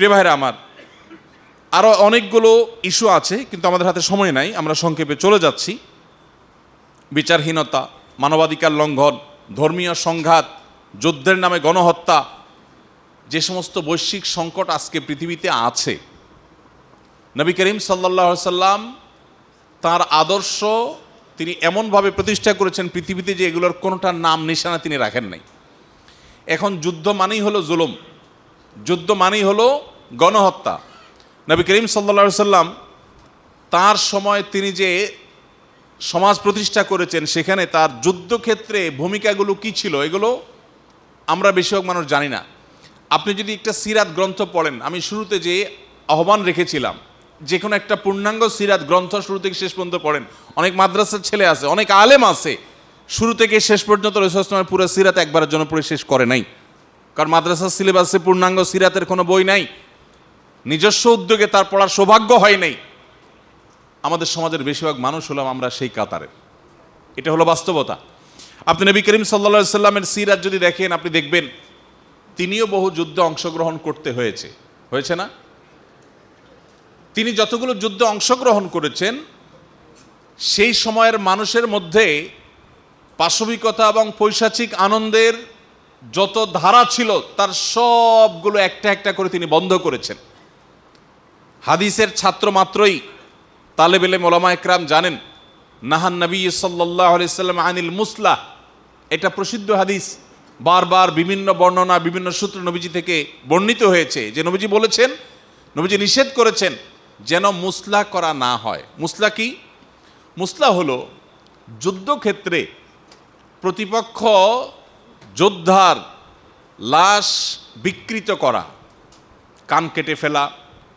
প্রিয় ভাইরা আমার আরও অনেকগুলো ইস্যু আছে, কিন্তু আমাদের হাতে সময় নাই, আমরা সংক্ষেপে চলে যাচ্ছি। বিচারহীনতা, মানবাধিকার লঙ্ঘন, ধর্মীয় সংঘাত, যুদ্ধের নামে গণহত্যা, যে সমস্ত বৈশ্বিক সংকট আজকে পৃথিবীতে আছে। নবী করিম সাল্লাহ সাল্লাম তার আদর্শ তিনি এমনভাবে প্রতিষ্ঠা করেছেন পৃথিবীতে যে এগুলোর কোনোটার নাম, নিশানা তিনি রাখেন নাই। এখন যুদ্ধ মানেই হলো জুলুম। যুদ্ধ মানেই হলো গণহত্যা। নবী করিম সাল্লা সাল্লাম তার সময় তিনি যে সমাজ প্রতিষ্ঠা করেছেন, সেখানে তার যুদ্ধক্ষেত্রে ভূমিকাগুলো কি ছিল, এগুলো আমরা বেশিরভাগ মানুষ জানি না। আপনি যদি একটা সিরাত গ্রন্থ পড়েন, আমি শুরুতে যে আহ্বান রেখেছিলাম যে কোনো একটা পূর্ণাঙ্গ সিরাত গ্রন্থ শুরু থেকে শেষ পর্যন্ত পড়েন? অনেক মাদ্রাসার ছেলে আছে, অনেক আলেম আছে, শুরু থেকে শেষ পর্যন্ত রসুলামের পুরো সিরাত একবারের জন্য পড়ে শেষ করে নাই। কারণ মাদ্রাসার সিলেবাসে পূর্ণাঙ্গ সিরাতের কোনো বই নাই। নিজস্ব উদ্যোগে তার পড়ার সৌভাগ্য হয় নাই। আমাদের সমাজের বেশিরভাগ মানুষ হলাম আমরা সেই কাতারে। এটা হলো বাস্তবতা। আপনি নবী করিম সাল্লা সাল্লামের সিরাত যদি দেখেন, আপনি দেখবেন তিনিও বহু যুদ্ধে অংশগ্রহণ করতে হয়েছে। হয়েছে না? তিনি যতগুলো যুদ্ধে অংশগ্রহণ করেছেন, সেই সময়ের মানুষের মধ্যে পাশবিকতা এবং পৈশাচিক আনন্দের যত ধারা ছিল, তার সবগুলো একটা একটা করে তিনি বন্ধ করেছেন। হাদিসের ছাত্র মাত্রই তালেবেলে মোলামা একরাম জানেন নাহান নবী সাল্লাহ সাল্লাম আনিল মুসলা এটা প্রসিদ্ধ হাদিস, বারবার বিভিন্ন বর্ণনা, বিভিন্ন সূত্র নবীজি থেকে বর্ণিত হয়েছে। যে নবীজি বলেছেন, নবীজি নিষেধ করেছেন যেন মুসলা করা না হয়। মুসলা কি? মুসলা হলো যুদ্ধক্ষেত্রে প্রতিপক্ষ যোদ্ধার লাশ বিকৃত করা, কান কেটে ফেলা,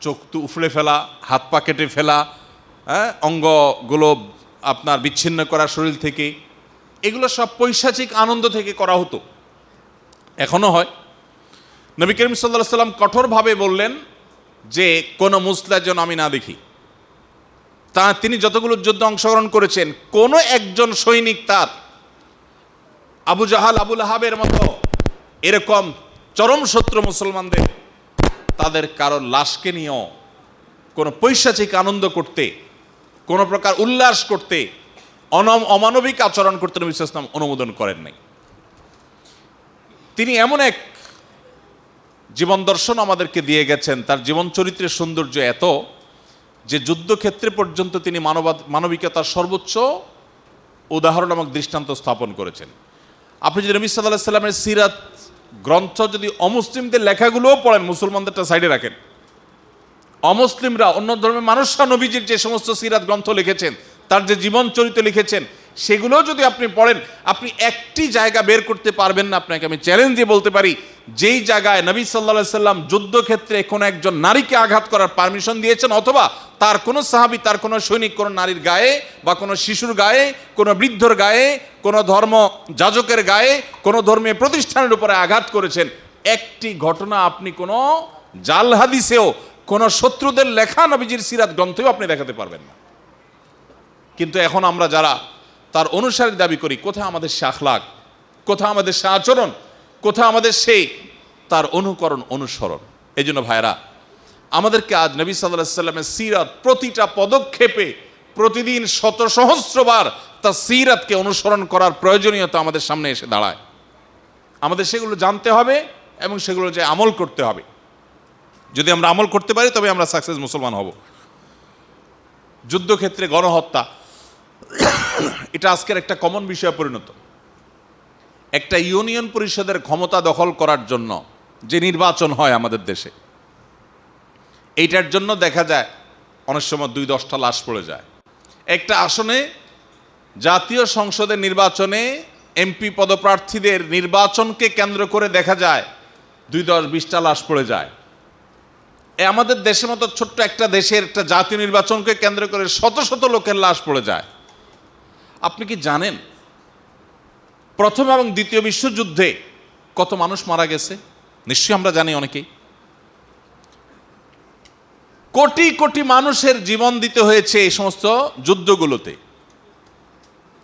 চোখ তু উফড়ে ফেলা, হাত পা কেটে ফেলা হ্যাঁ অঙ্গগুলো আপনার বিচ্ছিন্ন করা শরীর থেকে, এগুলো সব পৈশাচিক আনন্দ থেকে করা হতো। এখনও হয়। নবী করিম সাল্লাহ সাল্লাম কঠোরভাবে বললেন যে, কোনো মুসলা যেন আমি না দেখি। তা তিনি যতগুলো যুদ্ধ অংশগ্রহণ করেছেন, কোনো একজন সৈনিক তার আবু জাহাল আবুল আহাবের মতো এরকম চরম শত্রু মুসলমানদের, তাদের কারোর লাশকে নিয়েও কোনো পৈশাচিক আনন্দ করতে, কোনো প্রকার উল্লাস করতে, অনম অমানবিক আচরণ করতে নবী ইসলাম অনুমোদন করেন নাই। তিনি এমন এক জীবন দর্শন আমাদেরকে দিয়ে গেছেন, তার জীবন চরিত্রের সৌন্দর্য এত যে যুদ্ধক্ষেত্রে পর্যন্ত তিনি মানবিকতার সর্বোচ্চ উদাহরণ এবং দৃষ্টান্ত স্থাপন করেছেন। আপনি যদি নবী সাল্লাহ সাল্লামের সিরাত গ্রন্থ যদি অমুসলিমদের লেখাগুলোও পড়েন মুসলমানদেরটা সাইডে রাখেন। অমুসলিমরা অন্য ধর্মের মানুষরা নবীজির যে সমস্ত সিরাত গ্রন্থ লিখেছেন, তার যে জীবন চরিত্র লিখেছেন সেগুলো যদি আপনি পড়েন, আপনি একটি জায়গা বের করতে পারবেন না। আপনাকে আমি চ্যালেঞ্জ দিয়ে বলতে পারি, যেই জায়গায় নবী সাল্লা সাল্লাম যুদ্ধক্ষেত্রে কোনো একজন নারীকে আঘাত করার পারমিশন দিয়েছেন, অথবা তার কোনো সাহাবি, তার কোনো সৈনিক, কোনো নারীর গায়ে বা কোনো শিশুর গায়ে, কোনো বৃদ্ধর গায়ে, কোনো ধর্ম যাজকের গায়ে, কোনো ধর্মীয় প্রতিষ্ঠানের উপরে আঘাত করেছেন, একটি ঘটনা আপনি কোনো জাল হাদিসেও, কোনো শত্রুদের লেখা নবীজির সিরাত গ্রন্থেও আপনি দেখাতে পারবেন না। কিন্তু এখন আমরা যারা তার অনুসারী দাবি করি, কোথায় আমাদের সে আখলাক, কোথায় আমাদের সে আচরণ, কোথায় আমাদের সেই তার অনুকরণ, অনুসরণ। এই জন্য ভাইরা আমাদেরকে আজ নবী সাল্লাহ সাল্লামের সিরাত প্রতিটা পদক্ষেপে প্রতিদিন শত সহস্রবার তার সিরাতকে অনুসরণ করার প্রয়োজনীয়তা আমাদের সামনে এসে দাঁড়ায়। আমাদের সেগুলো জানতে হবে এবং সেগুলো যে আমল করতে হবে। যদি আমরা আমল করতে পারি, তবে আমরা সাকসেস মুসলমান হব। যুদ্ধক্ষেত্রে গণহত্যা এটা আজকের একটা কমন বিষয়ে পরিণত। একটা ইউনিয়ন পরিষদের ক্ষমতা দখল করার জন্য যে নির্বাচন হয় আমাদের দেশে, এইটার জন্য দেখা যায় অনেক সময় দুই দশটা লাশ পড়ে যায়। একটা আসনে জাতীয় সংসদের নির্বাচনে এমপি পদপ্রার্থীদের নির্বাচনকে কেন্দ্র করে দেখা যায় দুই দশ বিশটা লাশ পড়ে যায়। এ আমাদের দেশের মতো ছোট্ট একটা দেশের একটা জাতীয় নির্বাচনকে কেন্দ্র করে শত শত লোকের লাশ পড়ে যায়। আপনি কি জানেন প্রথম এবং দ্বিতীয় বিশ্বযুদ্ধে কত মানুষ মারা গেছে? নিশ্চয়ই আমরা জানি অনেকেই। কোটি কোটি মানুষের জীবন দিতে হয়েছে এই সমস্ত যুদ্ধগুলোতে।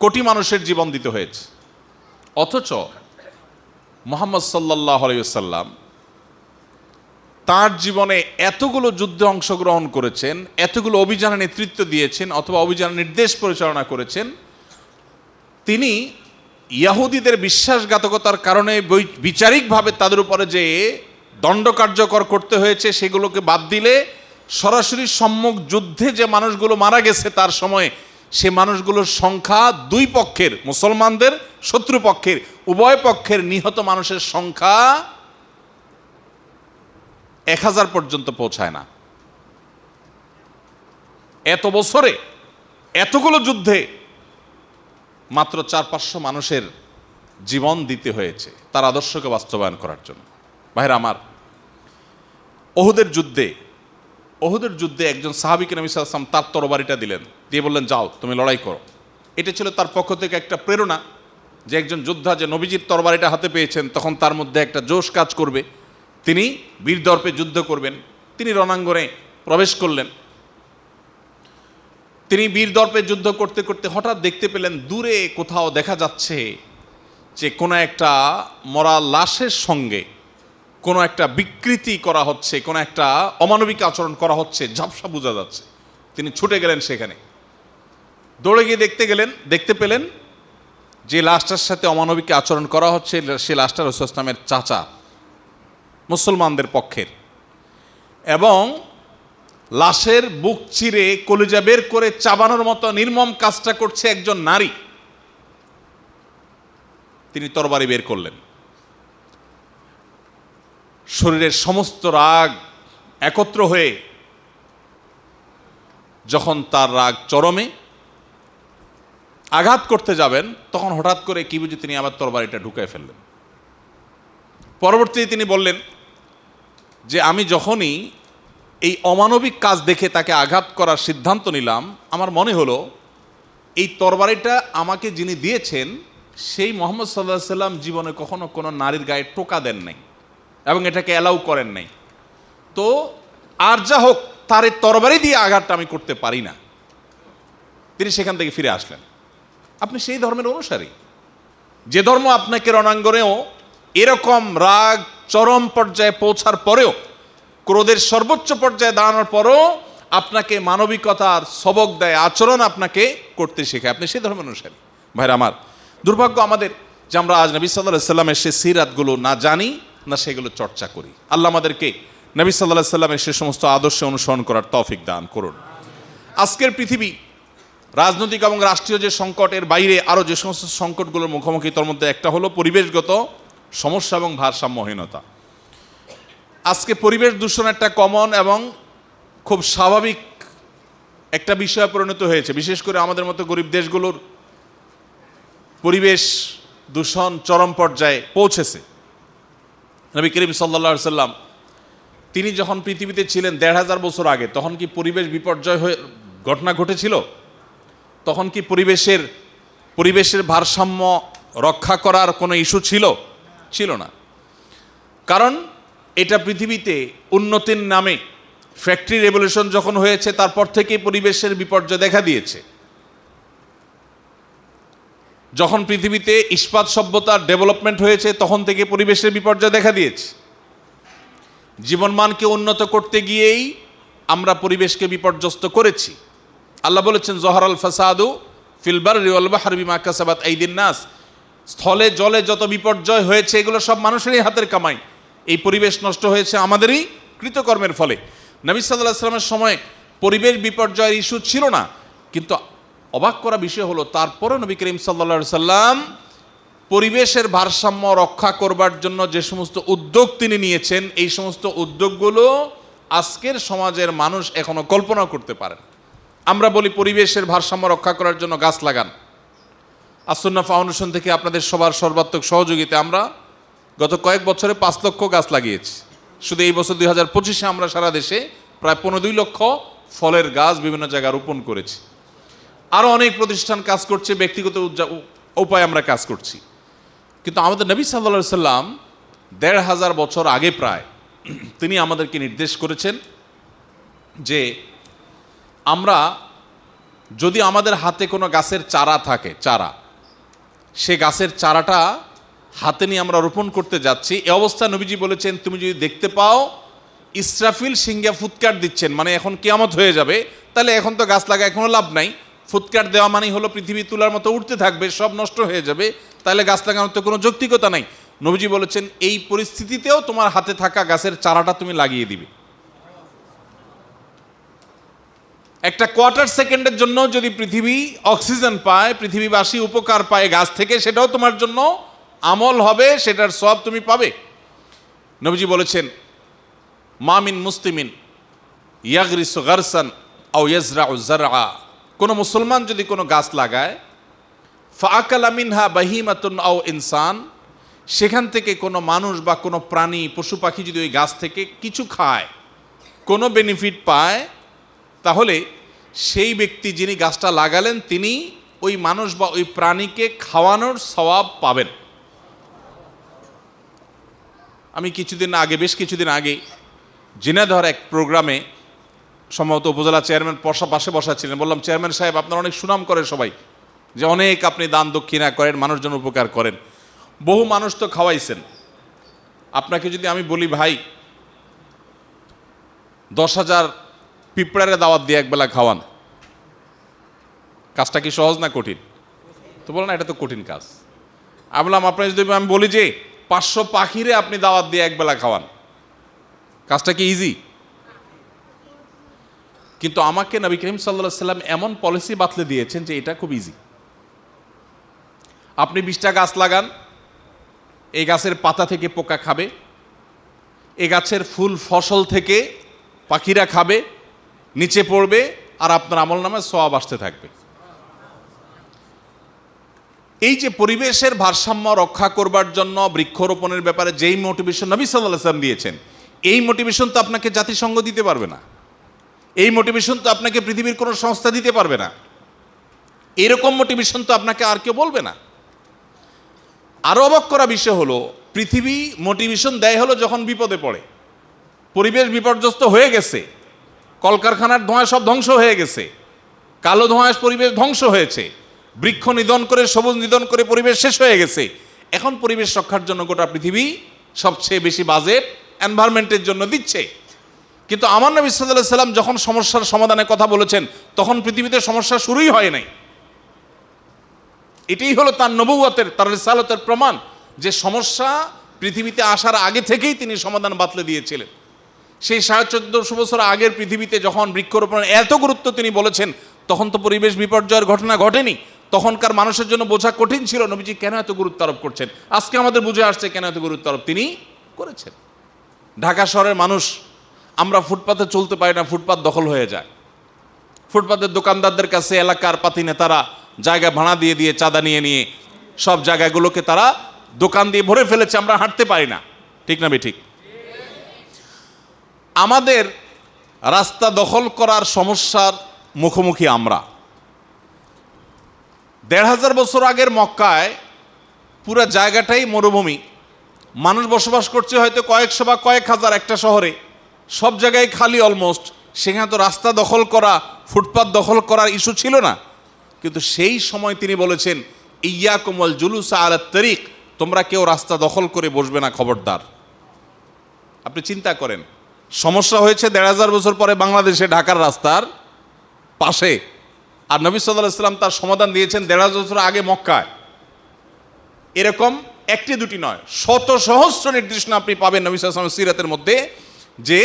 কোটি মানুষের জীবন দিতে হয়েছে। অথচ মোহাম্মদ সাল্লাহ আলাইসাল্লাম তার জীবনে এতগুলো যুদ্ধে অংশগ্রহণ করেছেন, এতগুলো অভিযানে নেতৃত্ব দিয়েছেন, অথবা অভিযান নির্দেশ পরিচালনা করেছেন তিনি ইয়াহুদিদের বিশ্বাসঘাতকতার কারণে বিচারিকভাবে তাদের উপরে যে দণ্ড কার্যকর করতে হয়েছে, সেগুলোকে বাদ দিলে সরাসরি সম্মুখ যুদ্ধে যে মানুষগুলো মারা গেছে তার সময়ে, সে মানুষগুলোর সংখ্যা দুই পক্ষের, মুসলমানদের, শত্রুপক্ষের, উভয় পক্ষের নিহত মানুষের সংখ্যা এক হাজার পর্যন্ত পৌঁছায় না। এত বছরে, এতগুলো যুদ্ধে মাত্র চার পাঁচশো মানুষের জীবন দিতে হয়েছে তার আদর্শকে বাস্তবায়ন করার জন্য। ভাইরা আমার, ওহুদের যুদ্ধে ওহুদের যুদ্ধে একজন সাহাবিকে নবী সাল্লাম তার তরবারিটা দিলেন। দিয়ে বললেন, যাও, তুমি লড়াই করো। এটা ছিল তার পক্ষ থেকে একটা প্রেরণা যে একজন যোদ্ধা যে নবীজির তরবারিটা হাতে পেয়েছেন, তখন তার মধ্যে একটা জোশ কাজ করবে। তিনি বীরদর্পে যুদ্ধ করবেন, তিনি রণাঙ্গনে প্রবেশ করলেন। তিনি বীরদর্পে যুদ্ধ করতে করতে হঠাৎ দেখতে পেলেন দূরে কোথাও দেখা যাচ্ছে যে কোনো একটা মরা লাশের সঙ্গে কোনো একটা বিকৃতি করা হচ্ছে, কোনো একটা অমানবিক আচরণ করা হচ্ছে, ঝাপসা বোঝা যাচ্ছে। তিনি ছুটে গেলেন সেখানে। দৌড়ে গিয়ে দেখতে গেলেন, দেখতে পেলেন যে লাশটার সাথে অমানবিক আচরণ করা হচ্ছে, সে লাশটা রসুল ইসলামের চাচা, মুসলমানদের পক্ষের। এবং লাশের বুক চিরে কলিজা বের করে চাবানোর মতো নির্মম কাজটা করছে একজন নারী। তিনি তরবারি বের করলেন। শরীরের সমস্ত রাগ একত্র হয়ে যখন তার রাগ চরমে আঘাত করতে যাবেন, তখন হঠাৎ করে কি বুঝে তিনি আবার তরবারিটা ঢুকায় ফেললেন। পরবর্তীতে তিনি বললেন যে, আমি যখনই এই অমানবিক কাজ দেখে তাকে আঘাত করার সিদ্ধান্ত নিলাম। আমার মনে হলো, এই তরবারিটা আমাকে যিনি দিয়েছেন, সেই মোহাম্মদ সাল্লাহ সাল্লাম জীবনে কখনো কোনো নারীর গায়ে টোকা দেন নাই এবং এটাকে অ্যালাউ করেন নাই। তো আর যা হোক, তার এই তরবারি দিয়ে আঘাতটা আমি করতে পারি না। তিনি সেখান থেকে ফিরে আসলেন। আপনি সেই ধর্মের অনুসারী। যে ধর্ম আপনাকে রণাঙ্গনেও এরকম রাগ, চরম পর্যায়ে পৌঁছার পরেও ক্রোধের সর্বোচ্চ পর্যায়ে দাঁড়ানোর পরও আপনাকে মানবিকতার সবক দেয়, আচরণ আপনাকে করতে শেখায়। আপনি সেই ধর্মের অনুসারী ভাইরা আমার, দুর্ভাগ্য আমাদের যে আমরা আজ নবী সাল্লাহ সাল্লামের সে সিরাতগুলো না জানি, না সেগুলো চর্চা করি। আল্লাহ আমাদেরকে নবী সাল্লাহ সাল্লামের সে সমস্ত আদর্শে অনুসরণ করার তফিক দান করুন। আজকের পৃথিবী, রাজনৈতিক এবং রাষ্ট্রীয় যে সংকটের বাইরে আরও যে সমস্ত সংকটগুলোর মুখোমুখি, তার মধ্যে একটা হলো পরিবেশগত সমস্যা এবং ভারসাম্যহীনতা। আজকে পরিবেশ দূষণ একটা কমন এবং খুব স্বাভাবিক একটা বিষয়ে পরিণত হয়েছে। বিশেষ করে আমাদের মতো গরিব দেশগুলোর পরিবেশ দূষণ চরম পর্যায়ে পৌঁছেছে। নবী করিম সাল্লা সাল্লাম তিনি যখন পৃথিবীতে ছিলেন দেড় হাজার বছর আগে, তখন কি পরিবেশ বিপর্যয় হয়ে ঘটনা ঘটেছিল? তখন কি পরিবেশের পরিবেশের ভারসাম্য রক্ষা করার কোনো ইস্যু ছিল? ছিল না। কারণ এটা পৃথিবীতে উন্নতির নামে ফ্যাক্টরি রেভলিউশন যখন হয়েছে, তারপর থেকেই পরিবেশের বিপর্যয় দেখা দিয়েছে। যখন পৃথিবীতে ইস্পাত সভ্যতার ডেভেলপমেন্ট হয়েছে, তখন থেকে পরিবেশের বিপর্যয় দেখা দিয়েছে। জীবনমানকে উন্নত করতে গিয়েই আমরা পরিবেশকে বিপর্যস্ত করেছি। আল্লাহ বলেছেন, জহর আল ফাসাদু ফিলবার রিওয়ালবাহার বিমা কাসাবাত দিন নাস। স্থলে, জলে যত বিপর্যয় হয়েছে, এগুলো সব মানুষেরই হাতের কামাই। এই পরিবেশ নষ্ট হয়েছে আমাদেরই কৃতকর্মের ফলে। নবী সাল্লাহ সাল্লামের সময় পরিবেশ বিপর্যয়ের ইস্যু ছিল না, কিন্তু অবাক করা বিষয় হলো তারপরে নবী করিম সাল্লা সাল্লাম পরিবেশের ভারসাম্য রক্ষা করবার জন্য যে সমস্ত উদ্যোগ তিনি নিয়েছেন, এই সমস্ত উদ্যোগগুলো আজকের সমাজের মানুষ এখনও কল্পনা করতে পারেন। আমরা বলি পরিবেশের ভারসাম্য রক্ষা করার জন্য গাছ লাগান। আসন্না ফাউন্ডেশন থেকে আপনাদের সবার সর্বাত্মক সহযোগিতা আমরা গত কয়েক বছরে পাঁচ লক্ষ গাছ লাগিয়েছি। শুধু এই বছর দুই হাজার পঁচিশে আমরা সারা দেশে প্রায় পনেরো দুই লক্ষ ফলের গাছ বিভিন্ন জায়গায় রোপণ করেছি। আরও অনেক প্রতিষ্ঠান কাজ করছে, ব্যক্তিগত উপায়ে আমরা কাজ করছি। কিন্তু আমাদের নবী সাল্লা সাল্লাম দেড় হাজার বছর আগে প্রায় তিনি আমাদেরকে নির্দেশ করেছেন যে আমরা যদি আমাদের হাতে কোনো গাছের চারা থাকে, চারা, সে গাছের চারাটা হাতে নিয়ে আমরা রোপণ করতে যাচ্ছি। এ অবস্থা নবীজি বলেছেন, তুমি যদি দেখতে পাও, ইসরাফিল সিঙ্গা ফুৎকার দিচ্ছেন মানে এখন কেয়ামত হয়ে যাবে, তাহলে এখন তো গাছ লাগা, এখনও লাভ নাই। ফুৎকার দেওয়া মানেই হলো পৃথিবী তুলার মতো উঠতে থাকবে, সব নষ্ট হয়ে যাবে, তাহলে গাছ লাগানোর তো কোনো যৌক্তিকতা নাই। নবীজি বলেছেন, এই পরিস্থিতিতেও তোমার হাতে থাকা গাছের চারাটা তুমি লাগিয়ে দিবে। একটা কোয়ার্টার সেকেন্ডের জন্য যদি পৃথিবী অক্সিজেন পায়, পৃথিবীবাসী উপকার পায় গাছ থেকে, সেটাও তোমার জন্য আমল হবে, সেটার সব তুমি পাবে। নবীজি বলেছেন মামিন মুসলিমিন ইয়াগরিস গারসান আও ইয়াজরা জারআ। কোনো মুসলমান যদি কোনো গাছ লাগায় ফাকালা মিনহা বাহিমাতুন আও ইনসান। সেখান থেকে কোনো মানুষ বা কোনো প্রাণী, পশু পাখি যদি ওই গাছ থেকে কিছু খায়, কোনো বেনিফিট পায়, তাহলে সেই ব্যক্তি যিনি গাছটা লাগালেন, তিনি ওই মানুষ বা ওই প্রাণীকে খাওয়ানোর সওয়াব পাবেন। আমি কিছুদিন আগে, বেশ কিছুদিন আগে জিনাধর এক প্রোগ্রামে সম্ভবত উপজেলা চেয়ারম্যান পশা পাশে বসা ছিলেন। বললাম, চেয়ারম্যান সাহেব, আপনার অনেক সুনাম করে সবাই। যে অনেক আপনি দান দক্ষিণা করেন, মানুষজন উপকার করেন। বহু মানুষ তো খাওয়াইছেন। আপনাকে যদি আমি বলি, ভাই, দশ হাজার পিঁপড়ারে দাওয়াত দিয়ে একবেলা খাওয়ান। কাজটা কি সহজ না কঠিন? তো বলেন এটা তো কঠিন কাজ। আমি বললাম আপনার যদি আমি বলি যে পাঁচশো পাখিরে আপনি দাওয়াত দিয়ে একবেলা খাওয়ান। কাজটা কি ইজি কিন্তু আমাকে নবী করিম সাল্লা সাল্লাম এমন পলিসি বাতলে দিয়েছেন যে এটা খুব ইজি আপনি বিশটা গাছ লাগান, এই গাছের পাতা থেকে পোকা খাবে, এ গাছের ফুল ফসল থেকে পাখিরা খাবে, নিচে পড়বে, আর আপনার আমল নামে সোয়াব আসতে থাকবে। এই যে পরিবেশের ভারসাম্য রক্ষা করবার জন্য বৃক্ষরোপণের ব্যাপারে যেই মোটিভেশন নবী সাল্লাহ আসলাম দিয়েছেন, এই মোটিভেশন তো আপনাকে জাতিসংঘ দিতে পারবে না। এই মোটিভেশন তো আপনাকে পৃথিবীর কোনো সংস্থা দিতে পারবে না। এরকম মোটিভেশন তো আপনাকে আর কেউ বলবে না। আরও অবাক করা বিষয় হলো, পৃথিবী মোটিভেশন দেয় হলো যখন বিপদে পড়ে। পরিবেশ বিপর্যস্ত হয়ে গেছে। কলকারখানার ধোঁয়া সব ধ্বংস হয়ে গেছে। কালো ধোঁয়া পরিবেশ ধ্বংস হয়েছে। বৃক্ষ নিধন করে, সবুজ নিধন করে পরিবেশ শেষ হয়ে গেছে। এখন পরিবেশ রক্ষার জন্য গোটা পৃথিবী সবচেয়ে বেশি বাজেট এনভায়রনমেন্টের জন্য দিচ্ছে। কিন্তু আমার নবী সাল্লাহ সাল্লাম যখন সমস্যার সমাধানের কথা বলেছেন, তখন পৃথিবীতে সমস্যা শুরুই হয় নাই। এটাই হলো তার নবুয়তের তার রিসালতের প্রমাণ যে সমস্যা পৃথিবীতে আসার আগে থেকেই তিনি সমাধান বাতলে দিয়েছিলেন। সেই সাড়ে চোদ্দশো বছর আগের পৃথিবীতে যখন বৃক্ষরোপণের এত গুরুত্ব তিনি বলেছেন, তখন তো পরিবেশ বিপর্যয়ের ঘটনা ঘটেনি। তখনকার মানুষের জন্য বোঝা কঠিন ছিল। নবীজি কেন এত গুরুত্ব আরোপ করছেন? আজকে আমাদের বুঝে আসছে কেন এত গুরুত্ব আরোপ তিনি করেছেন। ঢাকা শহরের মানুষ, আমরা ফুটপাতে চলতে পারি না, ফুটপাত দখল হয়ে যায়। ফুটপাতের দোকানদারদের কাছে এলাকার পাতি নেতারা জায়গা ভাড়া দিয়ে দিয়ে, চাঁদা নিয়ে নিয়ে সব জায়গাগুলোকে তারা দোকান দিয়ে ভরে ফেলেছে, আমরা হাঁটতে পারি না। ঠিক না ঠিক আমাদের রাস্তা দখল করার সমস্যার মুখোমুখি আমরা। দেড় হাজার বছর আগের মক্কায় পুরা জায়গাটাই মরুভূমি। মানুষ বসবাস করছে হয়তো কয়েকশো বা কয়েক হাজার একটা শহরে। সব জায়গায় খালি অলমোস্ট সেখানে তো রাস্তা দখল করা, ফুটপাত দখল করার ইস্যু ছিল না। কিন্তু সেই সময় তিনি বলেছেন ইয়া কোমল জুলুসা আল তরিক তোমরা কেউ রাস্তা দখল করে বসবে না, খবরদার। আপনি চিন্তা করেন, সমস্যা হয়েছে দেড় হাজার বছর পরে বাংলাদেশে ঢাকার রাস্তার পাশে। আর নবী সাল্লাহ ইসলাম তার সমাধান দিয়েছেন দেড় হাজার বছর আগে মক্কায়। এরকম একটি দুটি নয়, শত সহস্র নির্দেশনা আপনি পাবেন নবী সাল্লাম সিরাতের মধ্যে যে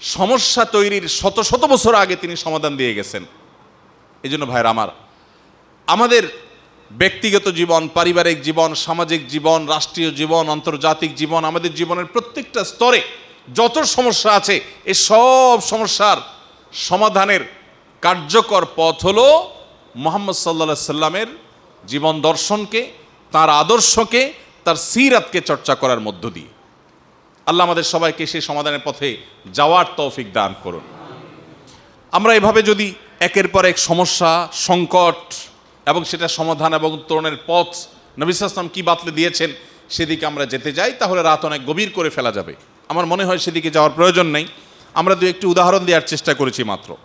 সমস্যা তৈরির শত শত বছর আগে তিনি সমাধান দিয়ে গেছেন। এই জন্য ভাইয়ের আমার, আমাদের ব্যক্তিগত জীবন, পারিবারিক জীবন, সামাজিক জীবন, রাষ্ট্রীয় জীবন, আন্তর্জাতিক জীবন, আমাদের জীবনের প্রত্যেকটা স্তরে যত সমস্যা আছে এই সব সমস্যার সমাধানের কার্যকর পথ হলো মোহাম্মদ সাল্লা সাল্লামের জীবন দর্শনকে, তার আদর্শকে, তার সিরাতকে চর্চা করার মধ্য দিয়ে। আল্লাহ আমাদের সবাইকে সেই সমাধানের পথে যাওয়ার তৌফিক দান করুন। আমরা এভাবে যদি একের পর এক সমস্যা, সংকট এবং সেটা সমাধান এবং উত্তরণের পথ নবিস আসলাম কী বাতলে দিয়েছেন সেদিকে আমরা যেতে যাই, তাহলে রাত অনেক গভীর করে ফেলা যাবে। আমার মনে হয় সেদিকে যাওয়ার প্রয়োজন নেই। আমরা দু একটি উদাহরণ দেওয়ার চেষ্টা করেছি মাত্র।